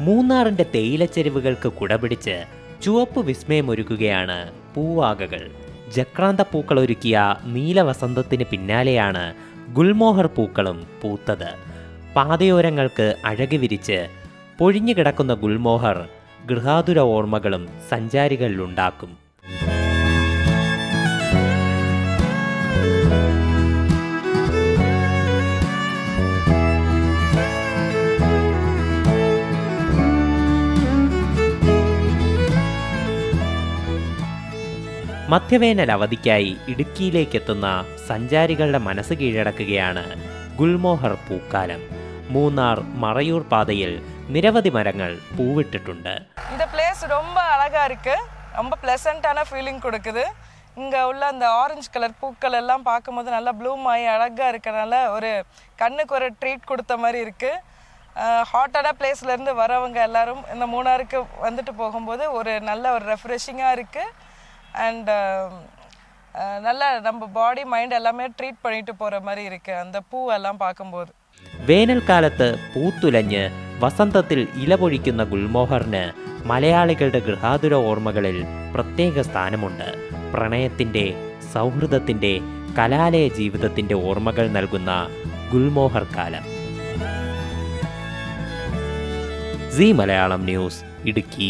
മൂന്നാറിന്റെ തേയിലച്ചെരുവുകൾക്ക് കുടപിടിച്ച് ചുവപ്പ് വിസ്മയമൊരുക്കുകയാണ് പൂവാകകൾ. ജക്രാന്ത പൂക്കളൊരുക്കിയ നീലവസന്തത്തിന് പിന്നാലെയാണ് ഗുൽമോഹർ പൂക്കളും പൂത്തത്. പാതയോരങ്ങൾക്ക് അഴകി വിരിച്ച് പൊഴിഞ്ഞു കിടക്കുന്ന ഗുൽമോഹർ ഗൃഹാതുര ഓർമ്മകളും സഞ്ചാരികളിലുണ്ടാക്കും. മധ്യവേനൽ അവധിക്കായി ഇടുക്കിയിലേക്കെത്തുന്ന സഞ്ചാരികളുടെ മനസ്സ് കീഴടക്കുകയാണ് ഗുൽമോഹർ പൂക്കാലം മൂന്നാർ മറയൂർ പാതയിൽ നിരവധി മരങ്ങൾ പൂവിട്ടിട്ടുണ്ട് இந்த பிளேஸ் ரொம்ப அழகா இருக்கு ரொம்ப ப்ளசண்ட்டான ஃபீலிங் கொடுக்குது இங்க உள்ள அந்த ஆரஞ்சு கலர் பூக்கள் எல்லாம் பார்க்கும்போது நல்லா ப்ளூம் ஆகி அழகா இருக்கறனால ஒரு கண்ணுக்கு ஒரு ட்ரீட் கொடுத்த மாதிரி இருக்கு ஹாட்டான பிளேஸ்ல இருந்து வரவங்க எல்லாரும் இந்த மூணாருக்கு வந்துட்டு போகும்போது ஒரு நல்ல ஒரு ரெஃப்ரெஷிங்காக இருக்கு அண்ட் நல்ல நம்ம பாடி மைண்ட் எல்லாமே ட்ரீட் பண்ணிட்டு போற மாதிரி இருக்கு அந்த பூவெல்லாம் பார்க்கும்போது വേനൽക്കാലത്ത് പൂത്തുലഞ്ഞ് വസന്തത്തിൽ ഇലപൊഴിക്കുന്ന ഗുൽമോഹറിന് മലയാളികളുടെ ഗൃഹാതുര ഓർമ്മകളിൽ പ്രത്യേക സ്ഥാനമുണ്ട് പ്രണയത്തിൻ്റെ സൗഹൃദത്തിൻ്റെ കലാലയ ജീവിതത്തിൻ്റെ ഓർമ്മകൾ നൽകുന്ന ഗുൽമോഹർ കാലം സി മലയാളം ന്യൂസ് ഇടുക്കി